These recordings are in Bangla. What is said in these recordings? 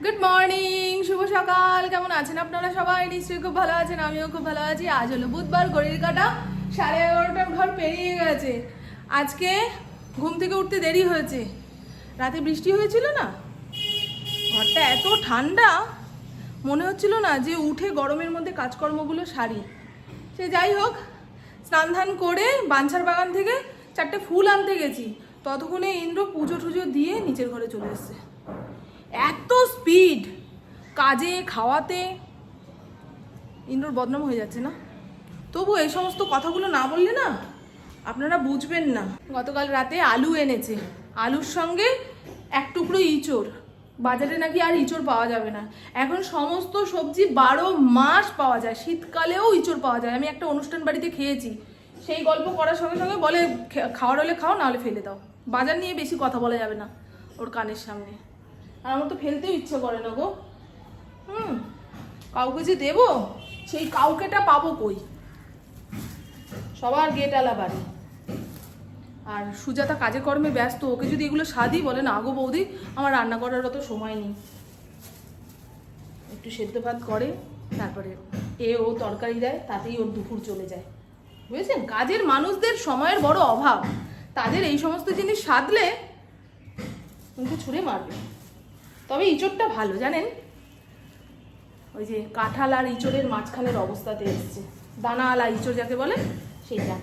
গুড মর্নিং শুভ সকাল। কেমন আছেন আপনারা সবাই? নিশ্চয়ই খুব ভালো আছেন, আমিও খুব ভালো আছি। আজ হলো বুধবার, ঘড়ির কাটা, সাড়ে এগারোটার ঘর পেরিয়ে গেছে। আজকে ঘুম থেকে উঠতে দেরি হয়েছে। রাতে বৃষ্টি হয়েছিল না? ঘরটা এত ঠান্ডা, মনে হচ্ছিল না যে উঠে গরমের মধ্যে কাজকর্মগুলো সারি। সে যাই হোক, স্নান ধান করে বাঞ্ছার বাগান থেকে চারটে ফুল আনতে গেছি। ততক্ষণে ইন্দ্র পুজো টুজো দিয়ে নিচের ঘরে চলে এসছে। এত স্পিড কাজে, খাওয়াতে। ইন্দ্রর বদনাম হয়ে যাচ্ছে না? তবু এই সমস্ত কথাগুলো না বললে না, আপনারা বুঝবেন না। গতকাল রাতে আলু এনেছে। আলুর সঙ্গে এক টুকরো ইঁচড়। বাজারে নাকি আর ইঁচড় পাওয়া যাবে না। এখন সমস্ত সবজি বারো মাস পাওয়া যায়। শীতকালেও ইঁচড় পাওয়া যায়। আমি একটা অনুষ্ঠান বাড়িতে খেয়েছি। সেই গল্প করার সঙ্গে সঙ্গে বলে, "খে- খাওয়ার হলে খাও নাহলে ফেলে দাও। বাজার নিয়ে বেশি কথা বলা যাবে না ওর কানের সামনে। আর আমার তো ফেলতেও ইচ্ছে করে না গো। হুম, কাউকে যে দেবো, সেই কাউকেটা পাবো কই? সবার গেট আলা বাড়ি। আর সুজাতা কাজে কর্মে ব্যস্ত, ওকে যদি এগুলো সাদি বলে, না আগো বৌদি, আমার রান্না করার অত সময় নেই। একটু সেদ্ধ ভাত করে, তারপরে এ ও তরকারি দেয়, তাতেই ওর দুপুর চলে যায়। বুঝেছেন? কাজের মানুষদের সময়ের বড় অভাব। তাদের এই সমস্ত জিনিস সাধলে কিন্তু ছুঁড়ে মারবে। তবে ইঁচড়টা ভালো, জানেন? ওই যে কাঁঠাল আর ইঁচড়ের মাঝখানের অবস্থাতে এসছে। দানা আলা ইঁচড় যাকে বলে, সেইটা।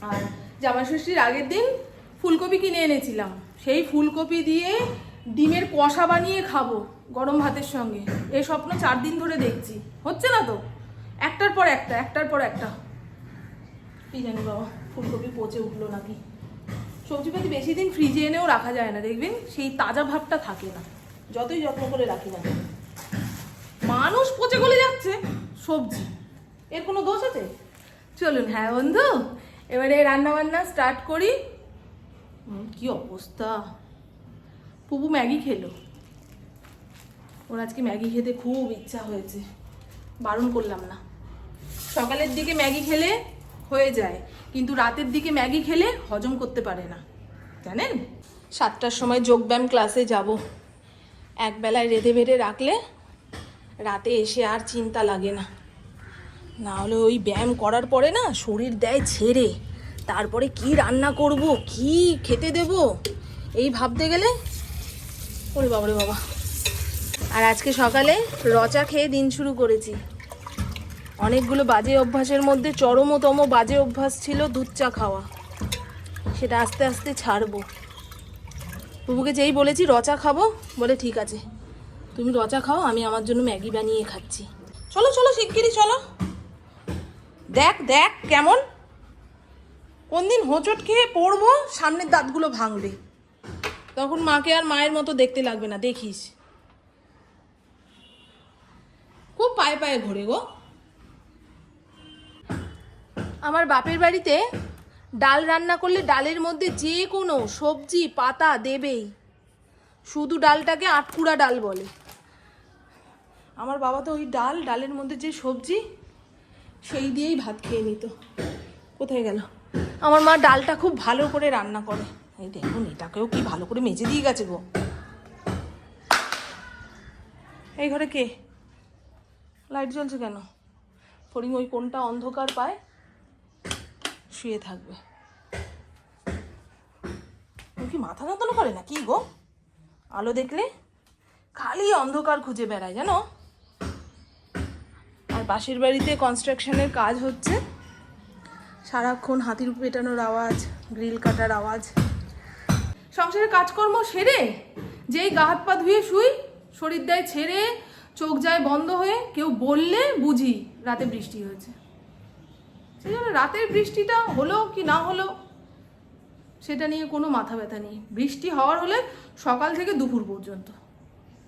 আর জামা ষষ্ঠীর আগের দিন ফুলকপি কিনে এনেছিলাম। সেই ফুলকপি দিয়ে ডিমের কষা বানিয়ে খাব গরম ভাতের সঙ্গে। এই স্বপ্ন চার দিন ধরে দেখছি। হচ্ছে না তো? একটার পর একটা, একটার পর একটা। কি জানি বাবা, ফুলকপি পচে উঠল নাকি? সবজিপাতি বেশি দিন ফ্রিজে এনেও রাখা যায় না, দেখবেন? সেই তাজা ভাবটা থাকে না। যতই যত্ন করে রাখি না মানুষ পচে গলে যাচ্ছে সবজি। এর কোনো দোষ আছে? চলুন হ্যাঁ বন্ধু এবারে রান্না বান্না স্টার্ট করি কি অবস্থা? পুপু ম্যাগি খেলো। ওর আজকে ম্যাগি খেতে খুব ইচ্ছা হয়েছে। বারণ করলাম না। সকালের দিকে ম্যাগি খেলে হয়ে যায় কিন্তু রাতের দিকে ম্যাগি খেলে হজম করতে পারে না। জানেন? সাতটার সময় যোগব্যায়াম ক্লাসে যাব। এক বেলায় রেঁধে বেড়ে রাখলে রাতে এসে আর চিন্তা লাগে না। না হলে ওই ব্যায়াম করার পরে না শরীর দেয় ছেড়ে। তারপরে কি রান্না করব, কি খেতে দেব, এই ভাবতে গেলে ওরে বাবা রে বাবা। আর আজকে সকালে রচা খেয়ে দিন শুরু করেছি। অনেকগুলো বাজে অভ্যাসের মধ্যে চরমতম বাজে অভ্যাস ছিল দুধ চা খাওয়া। সেটা আস্তে আস্তে ছাড়বো। বুবুকে যেই বলেছি, রচা খাব, বলে ঠিক আছে। তুমি রচা খাও, আমি আমার জন্য ম্যাগি বানিয়ে খাচ্ছি। চলো চলো, শিগগিরই চলো। দেখ দেখ, কেমন? কোন দিন হোঁচট খেয়ে পড়ব, সামনের দাঁতগুলো ভাঙবে। তখন মাকে আর মায়ের মতো দেখতে লাগবে না, দেখিস। খুব পায়ে পায়ে ঘোরে গো। আমার বাপের বাড়িতে ডাল রান্না করলে ডালের মধ্যে যে কোনো সবজি, পাতা দেবেই। শুধু ডালটাকে আটকুড়া ডাল বলে। আমার বাবা তো ওই ডাল, ডালের মধ্যে যে সবজি, সেই দিয়েই ভাত খেয়ে নিত। কোথায় গেল? আমার মা ডালটা খুব ভালো করে রান্না করে। এই দেখুন, এটাকেও কি ভালো করে মেজে দিয়ে গেছে গো। এই ঘরে কে? লাইট জ্বলছে কেন? ফরিং ওই কোনটা অন্ধকার পায়? শুয়ে থাকবে। ও কি মাথা যন্ত্রণা করে না কি গো? আলো দেখলে খালি অন্ধকার খুঁজে বেড়ায়, জানো? আর পাশের বাড়িতে কনস্ট্রাকশনের কাজ হচ্ছে। সারাক্ষণ হাতির পেটানোর আওয়াজ, গ্রিল কাটার আওয়াজ। সংসারের কাজকর্ম সেরে যেই গা হাত পা ধুয়ে শুই, শরীর দেয় ছেড়ে, চোখ যায় বন্ধ হয়ে, কেউ বললে বুঝি রাতে বৃষ্টি হয়েছে। সেই জন্য রাতের বৃষ্টিটা হলো কি না হলো, সেটা নিয়ে কোনো মাথা ব্যথা নেই। বৃষ্টি হওয়ার হলে সকাল থেকে দুপুর পর্যন্ত।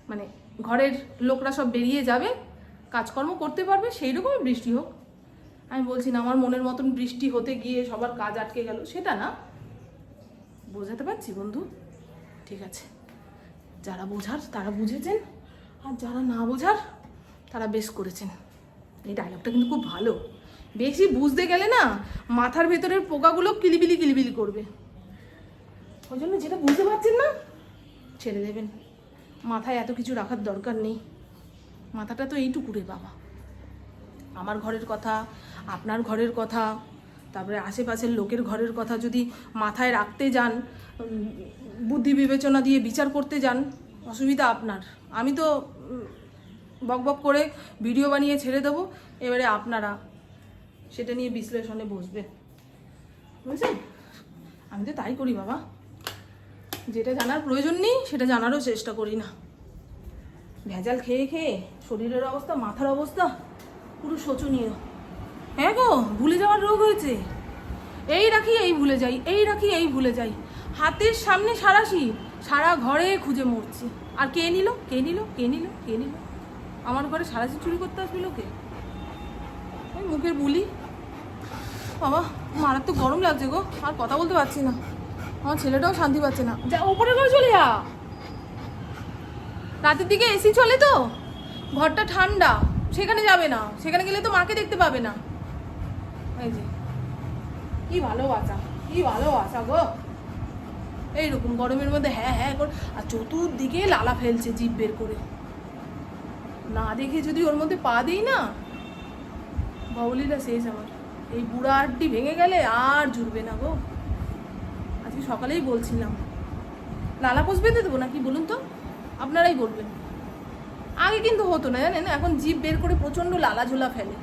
মানে ঘরের লোকরা সব বেরিয়ে যাবে, কাজকর্ম করতে পারবে সেই রকমই বৃষ্টি হোক। আমি বলছি না, আমার মনের মতন বৃষ্টি হতে গিয়ে সবার কাজ আটকে গেল, সেটা না। বোঝাতে পারছি বন্ধু? ঠিক আছে। যারা বোঝার, তারা বুঝেছেন। আর যারা না বোঝার, তারা বেশ করেছেন। এই ডায়লগটা কিন্তু খুব ভালো। বেশি বুঝতে গেলে না মাথার ভেতরের পোকাগুলো কিলিবিলি কিলিবিলি করবে। ওই জন্য যেটা বুঝতে পারছেন না ছেড়ে দেবেন। মাথায় এত কিছু রাখার দরকার নেই। মাথাটা তো এইটুকু রে বাবা। আমার ঘরের কথা আপনার ঘরের কথা তারপরে আশেপাশের লোকের ঘরের কথা যদি মাথায় রাখতে যান বুদ্ধি বিবেচনা দিয়ে বিচার করতে যান অসুবিধা আপনার। আমি তো উম, বকবক করে ভিডিও বানিয়ে ছেড়ে দেবো এবারে আপনারা সেটা নিয়ে বিশ্লেষণে বসবে। বুঝছেন? আমি তো তাই করি বাবা। যেটা জানার প্রয়োজন নেই, সেটা জানারও চেষ্টা করি না। ভেজাল খেয়ে খেয়ে শরীরের অবস্থা, মাথার অবস্থা পুরো শোচনীয়। হ্যাঁ গো, ভুলে যাওয়ার রোগ হয়েছে। এই রাখি, এই ভুলে যাই, এই রাখি, এই ভুলে যাই। হাতের সামনে সারাশি সারা ঘরে খুঁজে মরছি। আর কে নিল? কে নিল? কে নিল? কে নিল? আমার ঘরে সারাশি চুরি করতে আসবে লোকে? মুখের বুলি। বাবা, মারাত্মক গরম লাগছে গো, আর কথা বলতে পারছি না। আমার ছেলেটাও শান্তি পাচ্ছে না। যা ওপরে ঘরে চলে যা। রাতের দিকে এসি চলে তো? ঘরটা ঠান্ডা, সেখানে যাবে না। সেখানে গেলে তো মাকে দেখতে পাবে না। এই যে, কি ভালোবাসা কি ভালোবাসা গো। এইরকম গরমের মধ্যে হ্যাঁ হ্যাঁ করে, আর চতুর্দিকে লালা ফেলছে জিভ বের করে। না দেখে যদি ওর মধ্যে পা দিই না বাউলিটা শেষ আমার। এই বুড়া আড্ডি ভেঙে গেলে আর জুড়বে না গো। আজকে সকালেই বলছিলাম। লালা পোষ বেঁধে দেবো নাকি বলুন তো? আপনারাই বলবেন। আগে কিন্তু হতো না, জানেন? এখন জিভ বের করে প্রচণ্ড লালা ঝোলা ফেলে।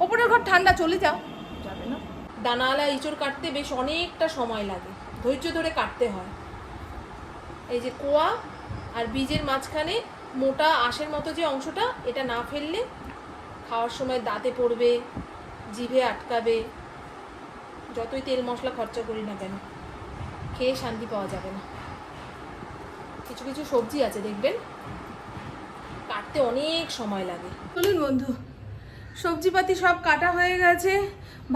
ওপরের ঘর ঠান্ডা, চলে যাও। যাবে না। দানাওয়ালা ইঁচড় কাটতে বেশ অনেকটা সময় লাগে। ধৈর্য ধরে কাটতে হয়। এই যে কোয়া আর বীজের মাঝখানে মোটা আঁশের মতো যে অংশটা, এটা না ফেললে খাওয়ার সময় দাঁতে পড়বে, জিভে আটকাবে, যতই তেল মশলা খরচা করি না কেন, খেয়ে শান্তি পাওয়া যাবে না। কিছু কিছু সবজি আছে, দেখবেন? কাটতে অনেক সময় লাগে। বলুন বন্ধু, সবজিপাতি সব কাটা হয়ে গেছে।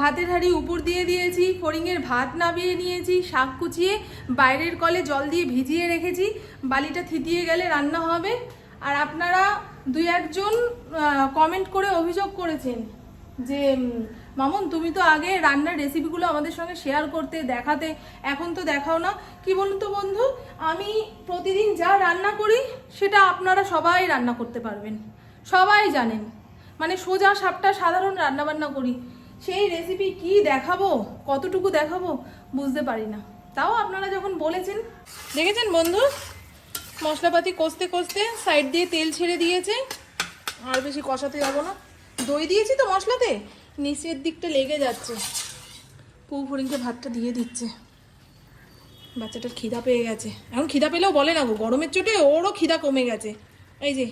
ভাতের হাঁড়ি উপর দিয়ে দিয়েছি, ফড়িংয়ের ভাত নামিয়ে নিয়েছি, শাক কুচিয়ে বাইরের কলে জল দিয়ে ভিজিয়ে রেখেছি, বালিটা থিতিয়ে গেলে রান্না হবে। আর আপনারা দুই একজন কমেন্ট করে অভিযোগ করেছেন যে মামুন, তুমি তো আগে রান্নার রেসিপিগুলো আমাদের সঙ্গে শেয়ার করতে, দেখাতে, এখন তো দেখাও না। কি বলুন তো বন্ধু, আমি প্রতিদিন যা রান্না করি, সেটা আপনারা সবাই রান্না করতে পারবেন। সবাই জানেন। মানে সোজা সাপটা সাধারণ রান্না বান্না করি। সেই রেসিপি কি দেখাবো, কতটুকু দেখাবো, বুঝতে পারি না। তাও আপনারা যখন বলেছেন, দেখেছেন বন্ধু? মশলাপাতি কষতে কষতে সাইড দিয়ে তেল ছেড়ে দিয়েছে। আর বেশি কষাতে যাব না। দই দিয়েছি তো মশলাতে, নিচের দিকটা লেগে যাচ্ছে। পু ফড়িংকে ভাতটা দিয়ে দিচ্ছে। বাচ্চাটার খিদা পেয়ে গেছে। এখন খিদা পেলেও বলে না গো, গরমের চোটে ওরও খিদা কমে গেছে। এই যে,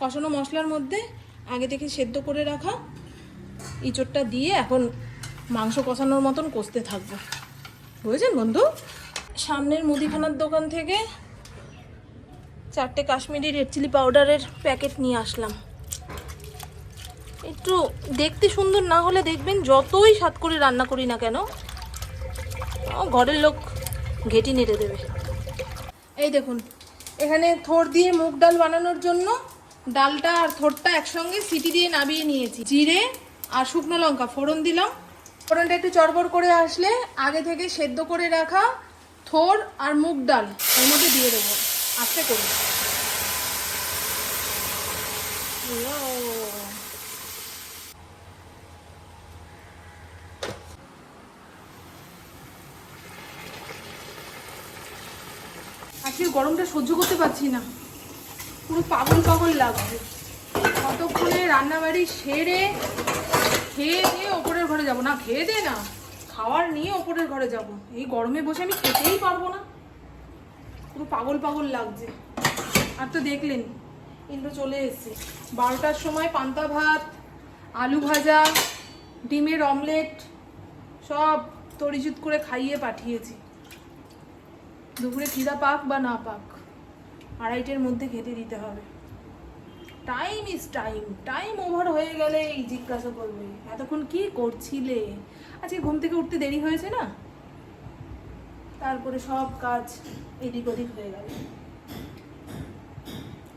কষানো মশলার মধ্যে আগে থেকে সেদ্ধ করে রাখা ইঁচড়টা দিয়ে এখন মাংস কষানোর মতন কষতে থাকব। বুঝেছেন বন্ধু? সামনের মুদিখানার দোকান থেকে চারটে কাশ্মীরি রেড চিলি পাউডারের প্যাকেট নিয়ে আসলাম। একটু দেখতে সুন্দর না হলে দেখবেন যতই স্বাদ করে রান্না করি না কেন ঘরের লোক ঘেটি নেড়ে দেবে। এই দেখুন, এখানে থোড় দিয়ে মুগ ডাল বানানোর জন্য ডালটা আর থোড়টা একসঙ্গে সিটি দিয়ে নামিয়ে নিয়েছি। জিরে আর শুকনো লঙ্কা ফোড়ন দিলাম। ফোড়নটা একটু চড়বড় করে আসলে আগে থেকে সেদ্ধ করে রাখা থোড় আর মুগ ডাল এর মধ্যে দিয়ে দেবো। আস্তে করে। ইয়ো। আজকে গরমটা সহ্য করতে পারছি না। পুরো পাগল পাগল লাগছে। কতক্ষণে রান্নাবাড়ি সেরে খেয়ে দিয়ে ওপরের ঘরে যাব? না, খেয়ে দে না। খাওয়ার নিয়ে ওপরের ঘরে যাব। এই গরমে বসে আমি খেতেই পারব না। পুরো পাগল পাগল লাগছে। আর তো দেখলেন, ইন্দ্র চলে এসছে। বারোটার সময় পান্তা ভাত, আলু ভাজা, ডিমের অমলেট, সব তরিজুত করে খাইয়ে পাঠিয়েছি। দুপুরে খিদা পাক বা না পাক, আড়াইটের মধ্যে খেতে দিতে হবে। Time is time time over হয়ে গেলে এই জিজ্ঞাসা করবে, এতক্ষণ কি করছিলে? আজকে ঘুম থেকে উঠতে দেরি হয়েছে না? তারপরে সব কাজ এদিক ওদিক হয়ে গেল।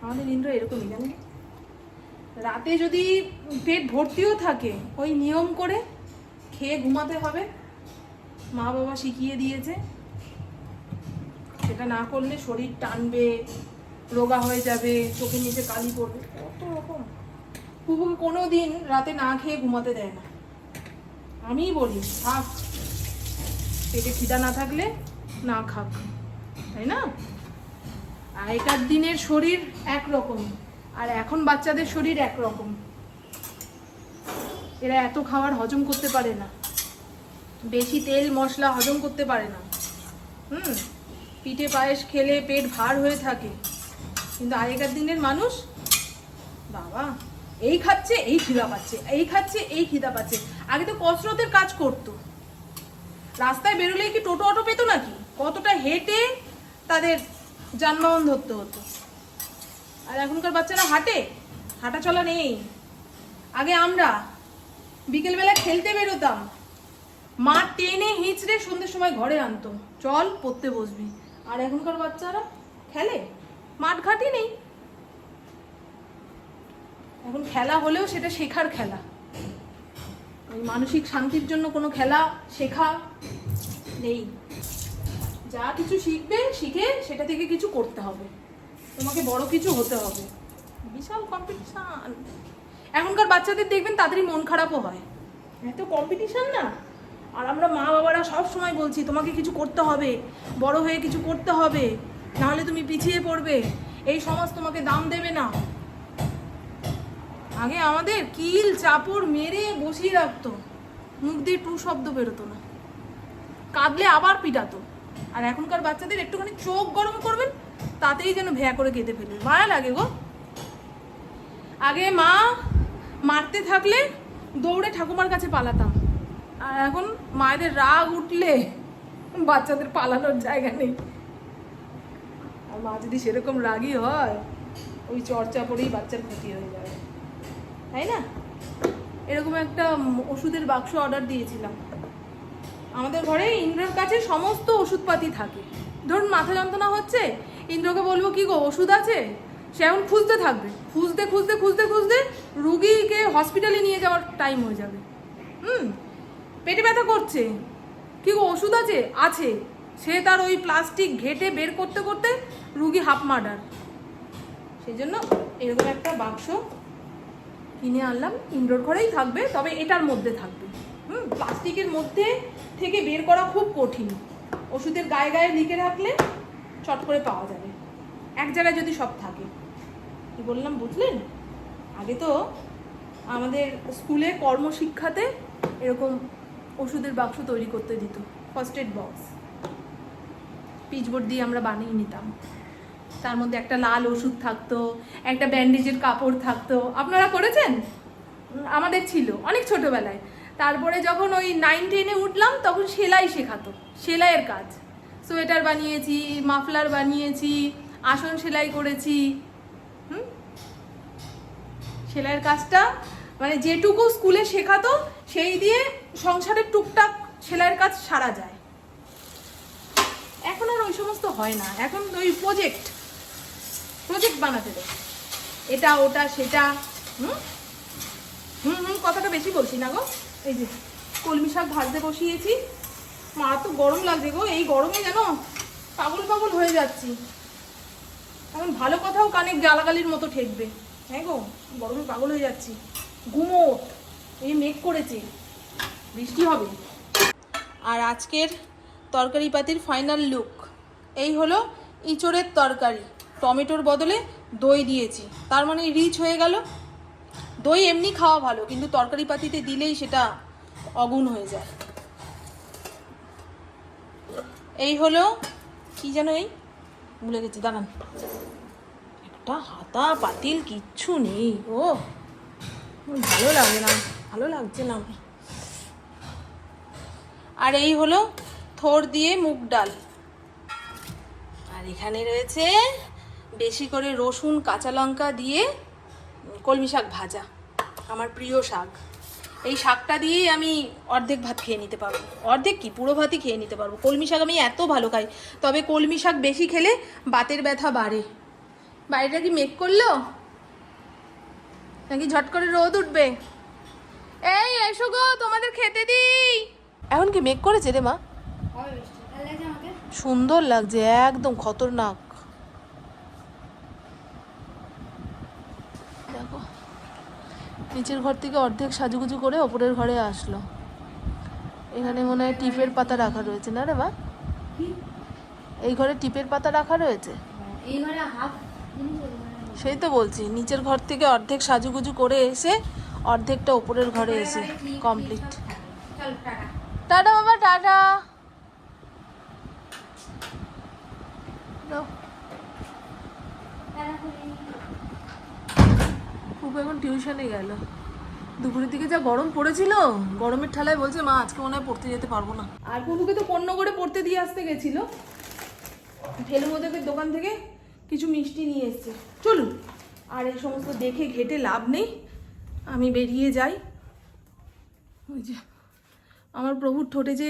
আমাদের ইন্দ্র এরকমই জানেন রাতে যদি পেট ভর্তিও থাকে, ওই নিয়ম করে খেয়ে ঘুমাতে হবে। মা বাবা শিখিয়ে দিয়েছে। সেটা না করলে শরীর টানবে, রোগা হয়ে যাবে, চোখের নিচে কালি পড়বে। কত রকম। কুকুকে কোনো দিন রাতে না খেয়ে ঘুমাতে দেয় না। আমিই বলি, থাক, পেটে খিদা না থাকলে না খাক, তাই না? আগেকার দিনের শরীর একরকম, আর এখন বাচ্চাদের শরীর একরকম। এরা এত খাবার হজম করতে পারে না। বেশি তেল, মশলা হজম করতে পারে না। হুম? পিঠে পায়েস খেলে পেট ভার হয়ে থাকে। কিন্তু আগেকার দিনের মানুষ, বাবা, এই খাচ্ছে, এই খিদা পাচ্ছে, এই খাচ্ছে, এই খিদা পাচ্ছে। আগে তো কসরতের কাজ করতো। রাস্তায় বেরোলেই কি টোটো অটো পেতো নাকি? কতটা হেঁটে তাদের যানবাহন ধরতে হতো। আর এখনকার বাচ্চারা হাঁটে, হাঁটা চলা নেই। আগে আমরা বিকেলবেলা খেলতে বেরোতাম। মা টেনে হিঁচড়ে সন্ধ্যের সময় ঘরে আনতো। চল পড়তে বসবি। আর এখনকার বাচ্চারা খেলে। মাঠ ঘাটি নেই। এখন খেলা হলেও সেটা শেখার খেলা। ওই মানসিক শান্তির জন্য কোনো খেলা শেখা নেই। যা কিছু শিখবে শিখে সেটা থেকে কিছু করতে হবে। তোমাকে বড় কিছু হতে হবে। বিশাল কম্পিটিশান এখনকার বাচ্চাদের দেখবেন তাড়াতাড়ি মন খারাপও হয়। এত কম্পিটিশান না? আর আমরা মা বাবারা সব সময় বলছি তোমাকে কিছু করতে হবে। বড় হয়ে কিছু করতে হবে। নাহলে তুমি পিছিয়ে পড়বে। এই সমাজ তোমাকে দাম দেবে না। আগে আমাদের কিল চাপড় মেরে বসিয়ে রাখতো। মুখ দিয়ে টু শব্দ বেরোতো না। কাঁদলে আবার পিটাতো। আর এখনকার বাচ্চাদের একটুখানি চোখ গরম করবেন, তাতেই যেন ভ্যা করে কেঁদে ফেলবে। মায়া লাগে গো। আগে মা মারতে থাকলে দৌড়ে ঠাকুমার কাছে পালাতাম। আর এখন মায়েদের রাগ উঠলে বাচ্চাদের পালানোর জায়গা নেই। আর মা যদি সেরকম রাগই হয়, ওই চর্চা করেই বাচ্চার ক্ষতি হয়ে যাবে। তাই না? এরকম একটা ওষুধের বাক্স অর্ডার দিয়েছিলাম। আমাদের ঘরে ইন্দ্রর কাছে সমস্ত ওষুধপাতি থাকে। ধরুন মাথা যন্ত্রণা হচ্ছে, ইন্দ্রকে বলব, কি গো, ওষুধ আছে? সে এখন খুঁজতে থাকবে। খুঁজতে খুঁজতে খুঁজতে খুঁজতে রুগীকে হসপিটালে নিয়ে যাওয়ার টাইম হয়ে যাবে। হুম, পেটে ব্যথা করছে। কি গো, ওষুধ আছে? আছে। সে তার ওই প্লাস্টিক ঘেটে বের করতে করতে রুগী হাফ মার্ডার সেই জন্য এরকম একটা বাক্স কিনে আনলাম। ইনডোর ঘরেই থাকবে, তবে এটার মধ্যে থাকবে। হুম প্লাস্টিকের মধ্যে থেকে বের করা খুব কঠিন। ওষুধের গায়ে গায়ে লিখে রাখলে চট করে পাওয়া যাবে। এক জায়গায় যদি সব থাকে। কি বললাম, বুঝলেন? আগে তো আমাদের স্কুলে কর্মশিক্ষাতে এরকম ওষুধের বাক্স তৈরি করতে দিত ফার্স্ট এড বক্স পিচবোর্ড দিয়ে আমরা বানিয়ে নিতাম। তার মধ্যে একটা লাল ওষুধ থাকতো, একটা ব্যান্ডেজের কাপড় থাকতো। আপনারা করেছেন? আমাদের ছিল, অনেক ছোটবেলায়। তারপরে যখন ওই নাইন টেনে উঠলাম, তখন সেলাই শেখাতো। সেলাইয়ের কাজ। সোয়েটার বানিয়েছি, মাফলার বানিয়েছি, আসন সেলাই করেছি। হুম? সেলাইয়ের কাজটা মানে যেটুকু স্কুলে শেখাতো, সেই দিয়ে সংসারের টুকটাক সেলাইয়ের কাজ সারা যায়। এখন আর ওই সমস্ত হয় না। এখন ওই প্রজেক্ট প্রজেক্ট বানাতে দেয়। এটা, ওটা, সেটা, হুম? হুম হুম, কথাটা বেশি বলছি না গো। এই যে কলমি শাক ভাজতে বসিয়েছি। মা, তো গরম লাগছে গো। এই গরমে যেন পাগল পাগল হয়ে যাচ্ছি। এখন ভালো কথাও কানে গালাগালির মতো ঠেকবে। হ্যাঁ গো, গরমে পাগল হয়ে যাচ্ছি। ঘুমোট এই মেঘ করেছে। বৃষ্টি হবে। আর আজকের তরকারি পাতির ফাইনাল লুক এই হলো ইঁচড়ের তরকারি। টমেটোর বদলে দই দিয়েছি। তার মানে রিচ হয়ে গেল দই এমনি খাওয়া ভালো, কিন্তু তরকারি পাতিতে দিলেই সেটা অগুণ হয়ে যায়। এই হলো, কি যেন এই? ভুলে গেছি, দাঁড়ান। একটা হাতা পাতিল কিচ্ছু নেই, ও। ভালো লাগে না, ভালো লাগছে না। আর এই হলো থোর দিয়ে মুগ ডাল। আর এখানে রয়েছে, বেশি করে রসুন, কাঁচা লঙ্কা দিয়ে কলমি শাক ভাজা আমার প্রিয় শাক। এই শাকটা দিয়েই আমি অর্ধেক ভাত খেয়ে নিতে পারব। অর্ধেক কি? পুরো ভাতই খেয়ে নিতে পারব। কলমি শাক আমি এত ভালো খাই। তবে কলমি শাক বেশি খেলে বাতের ব্যথা বাড়ে। বাড়িটা কি মেঘ করল? নাকি ঝট করে রোদ উঠবে? এই এসো গো তোমাদের খেতে দিই। এখন কি মেঘ করেছে রে মা? সুন্দর লাগছে একদম খতরনাক দেখো নিচের ঘর থেকে অর্ধেক সাজুগুজু করে ওপরের ঘরে আসলো। এখানে মনে হয় টিপের পাতা রাখা রয়েছে না রে বা এই ঘরে টিপের পাতা রাখা রয়েছে? হাফ সেই তো বলছি নিচের ঘর থেকে অর্ধেক সাজুগুজু করে এসে অর্ধেকটা ওপরের ঘরে এসে কমপ্লিট টাটা। বাবা টাটা। এখন টিউশনে গেল। দুপুরের দিকে যা গরম পড়েছিল গরমের ঠালায় বলছে মা আজকে মনে হয় পড়তে যেতে পারব না। আর পুকুকে তো পণ্য করে পড়তে দিয়ে আসতে গেছিল। ফেলু মোদেকের দোকান থেকে কিছু মিষ্টি নিয়ে এসছে। চলুন আর এই সমস্ত দেখে ঘেটে লাভ নেই। আমি বেরিয়ে যাই। ওই যে আমার প্রভুর ঠোঁটে যে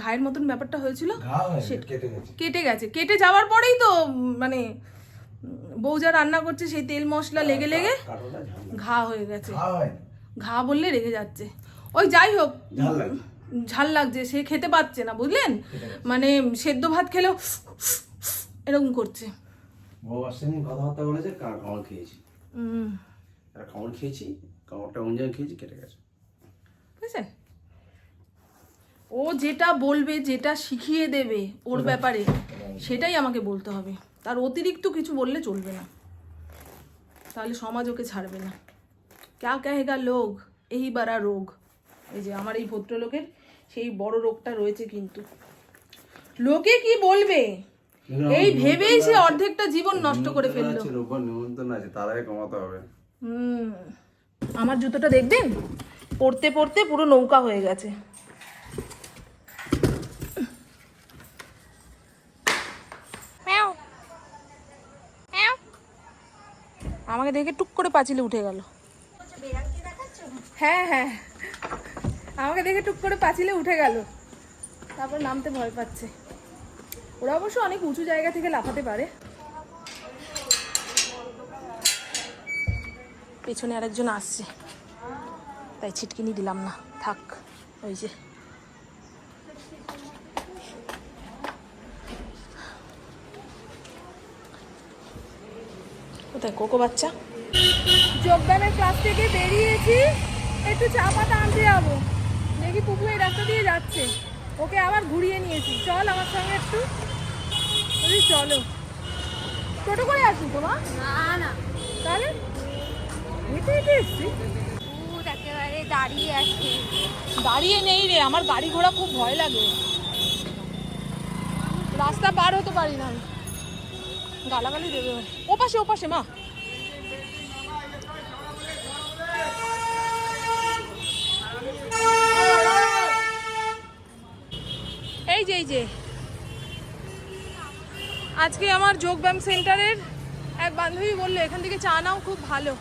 ঘায়ের মতন ব্যাপারটা হয়েছিল কেটে গেছে। কেটে যাওয়ার পরেই তো মানে বউ যা রান্না করছে সেই তেল মশলা লেগে লেগে লাগে। ঘা হয়ে গেছে। ঘা বললে রেগে যাচ্ছে। ওই যাই হোক ঝাল লাগছে। সে খেতে পাচ্ছে না বুঝলেন? মানে সেদ্ধ ভাত খেলেও এরকম করছে। বউ কথাবার্তা বলেছে কামড় খেয়েছি? উম, আর কামড় খেয়েছি কামড়টা অঞ্জন খেয়েছি কেটে গেছে। বুঝেছেন ও যেটা বলবে যেটা শিখিয়ে দেবে ওর ব্যাপারে সেটাই আমাকে বলতে হবে। তার অতিরিক্ত কিছু বললে চলবে না। তাহলে সমাজ ওকে ছাড়বে না। ক্যা কহেগা লোক এই বারা রোগ। এই যে আমার এই ভদ্রলোকের সেই বড় রোগটা রয়েছে কিন্তু। লোকে কি বলবে? এই ভেবেই সে অর্ধেকটা জীবন নষ্ট করে ফেলল। হুম। আমার জুতোটা দেখবেন? পড়তে পড়তে পুরো নৌকা হয়ে গেছে। আমাকে দেখে টুক করে পাঁচিলে উঠে গেল। হ্যাঁ হ্যাঁ। আমাকে দেখে টুক করে পাঁচিলে উঠে গেল। তারপর নামতে ভয় পাচ্ছে। ওরা অবশ্য অনেক উঁচু জায়গা থেকে লাফাতে পারে। পেছনে আরেকজন আসছে। তাই ছিটকিনি দিলাম না। থাক, ওই যে। কোথায়? কোকো বাচ্চা? যোগব্যায়ামের ক্লাস থেকে বেরিয়েছি। একটু চা পাতা আনতে যাব। দেখি পুকু এই রাস্তা দিয়ে যাচ্ছে। ওকে আবার ঘুরিয়ে নিয়েছি। চল আমার সঙ্গে একটু। বলি চলো। টোটো করে আসি তোমার না না। তাহলে? হেঁটে হেঁটে এসছি। একেবারে দাঁড়িয়ে আছে। দাঁড়িয়ে নেই রে আমার গাড়ি ঘোড়া খুব ভয় লাগে। রাস্তা পার হতে পারি না আমি। গালাগালি দেবে ও। ওপাশে ওপাশে মা। এই যে এই যে। আজকে আমার যোগব্যায়াম সেন্টারের এক বান্ধবী বলল, এখান থেকে চা নাও, খুব ভালো।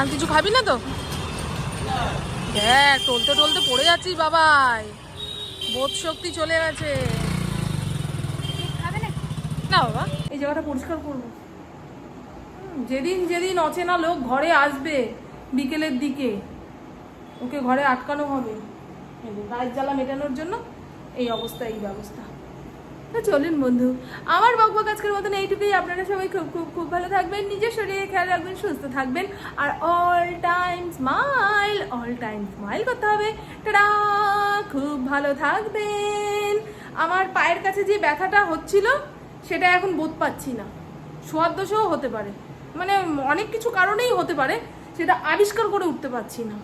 আর কিছু খাবি না তো? দেখ টলতে টলতে পড়ে যাচ্ছিস বাবাই। বোধ শক্তি চলে গেছে। খাবে না না বাবা। এই জায়গাটা পরিষ্কার করব। যেদিন যেদিন অচেনা লোক ঘরে আসবে বিকেলের দিকে ওকে ঘরে আটকানো হবে। এই গায়ের জ্বালা মেটানোর জন্য এই অবস্থা এই ব্যবস্থা। তো চলুন বন্ধু। আমার বকবক আজকের মতন এইটুকুই। আপনারা সবাই খুব খুব খুব ভালো থাকবেন, নিজের শরীরে খেয়াল রাখবেন, সুস্থ থাকবেন। আর all time smile all time smile করতে হবে। খুব ভালো থাকবেন। আমার পায়ের কাছে যে ব্যথাটা হচ্ছিল, সেটা এখন বোধ পাচ্ছি না। সোয়াদ দোষও হতে পারে। মানে অনেক কিছু কারণেই হতে পারে, সেটা আবিষ্কার করে উঠতে পারছি না।